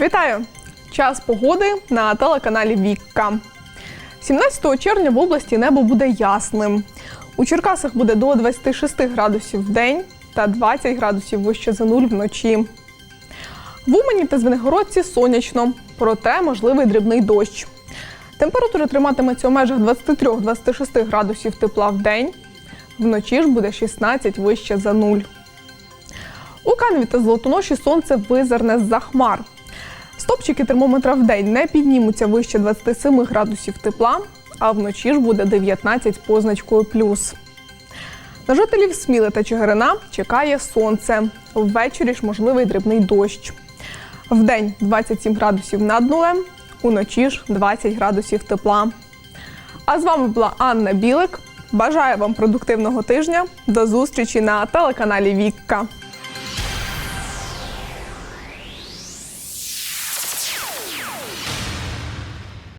Вітаю! Час погоди на телеканалі Вікка. 17 червня в області небо буде ясним. У Черкасах буде до 26 градусів в день та 20 градусів вище за нуль вночі. В Умані та Звенигородці сонячно, проте можливий дрібний дощ. Температура триматиметься у межах 23-26 градусів тепла в день. Вночі ж буде 16 вище за нуль. У Каневі та Золотоноші сонце визирне з-за хмар. Стопчики термометра в день не піднімуться вище 27 градусів тепла, а вночі ж буде 19 позначкою плюс. На жителів Сміли та Чигирина чекає сонце. Ввечері ж можливий дрібний дощ. Вдень 27 градусів над нулем, уночі ж 20 градусів тепла. А з вами була Анна Білик. Бажаю вам продуктивного тижня. До зустрічі на телеканалі Вікка.